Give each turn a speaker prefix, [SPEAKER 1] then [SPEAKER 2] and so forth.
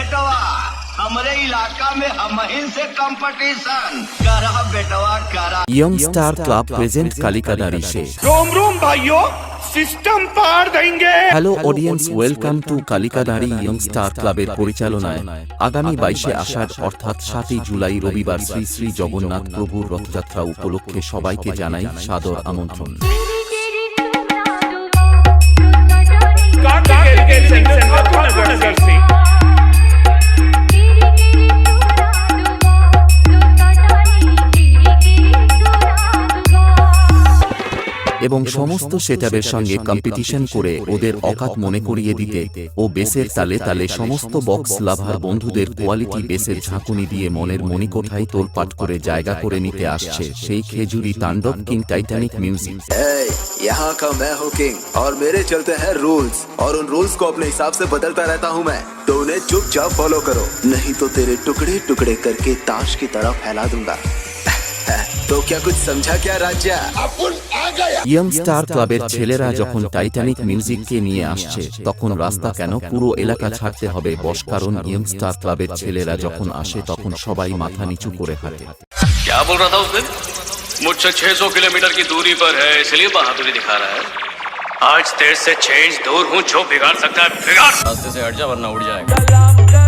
[SPEAKER 1] बेटवा हमारे इलाका में हम ही से कंपटीशन करा बेटवा करा
[SPEAKER 2] young star club present Kalikadari সে
[SPEAKER 3] रोम रोम भाइयों सिस्टम पार देंगे
[SPEAKER 2] hello audience welcome to Kalikadari young star ক্লাবের পরিচালনায় আগামী বাইশে আষাঢ় অর্থাৎ সাতই জুলাই রবিবার শ্রী শ্রী জগন্নাথ প্রভুর রথযাত্রা উপলক্ষে সবাইকে জানাই সাদর আমন্ত্রণ এবং সমস্ত সেটাবের সঙ্গে কম্পিটিশন করে ওদের অকাত মনে করিয়ে দিতে ও বেসের তালে তালে সমস্ত বক্স লাভার বন্ধুদের কোয়ালিটি বেসের ঝাঁকুনি দিয়ে মনের মণিকোঠায় তোলপাট করে জায়গা করে নিতে আসছে সেই খেজুরি তাণ্ডব কিং টাইটানিক মিউজিক
[SPEAKER 4] Hey, यहाँ का मैं हूँ किंग और मेरे चलते हैं रूल्स और उन रूल्स को अपने हिसाब से बदलता रहता हूँ मैं तो उन्हें चुपचाप फॉलो करो नहीं तो तेरे टुकड़े टुकड़े करके ताश की तरह फैला दूंगा तो क्या कुछ समझा क्या राजा
[SPEAKER 2] ইয়ং স্টার ক্লাবের ছেলেরা যখন টাইটানিক মিউজিককে নিয়ে আসছে তখন রাস্তা কেন পুরো এলাকা ছাড়তে হবে বস কারণ ইয়ং স্টার ক্লাবের ছেলেরা যখন আসে তখন সবাই মাথা নিচু করে হাঁটে
[SPEAKER 5] क्या बोल रहा था उस दिन मुझसे 600 किलोमीटर की दूरी पर है इसलिए बहादुरी दिखा रहा है आज तेरे से छह इंच दूर हूँ जो बिगाड़ सकता है बिगाड़ रास्ते से हट जा वरना उड़ जाएगा